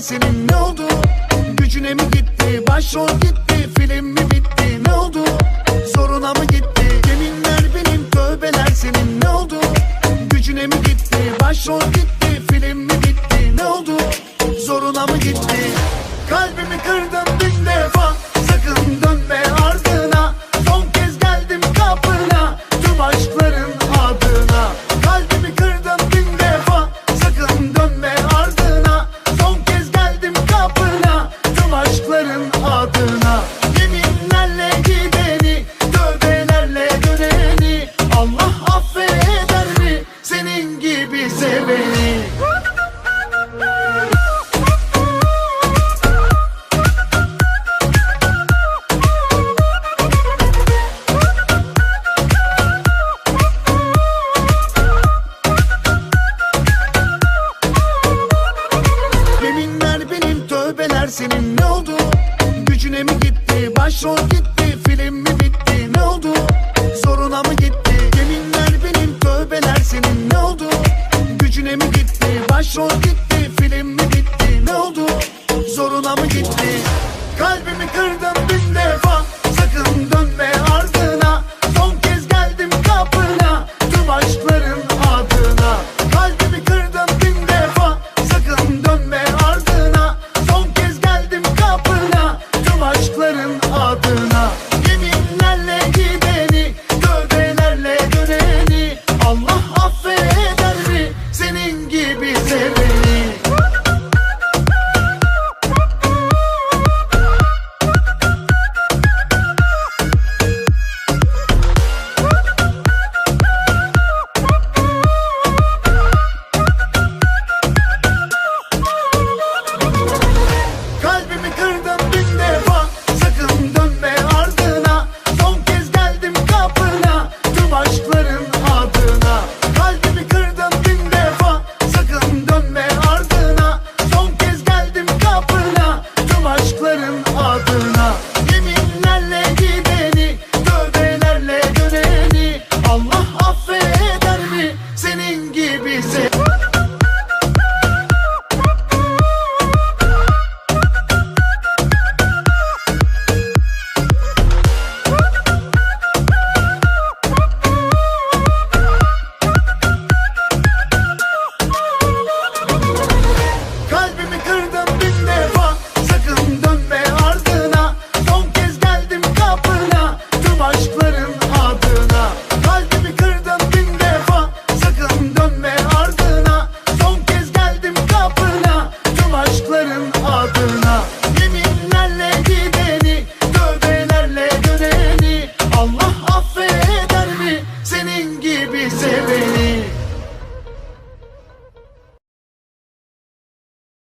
senin ne oldu? Gücüne mi gitti? Başrol gitti, film mi bitti? Ne oldu? Zoruna mı gitti? Senin ne oldu? Gücüne mi gitti? Başrol gitti, film mi bitti? Ne oldu? Zoruna mı gitti? Yeminler benim tövbeler senin ne oldu? Gücüne mi gitti? Başrol gitti,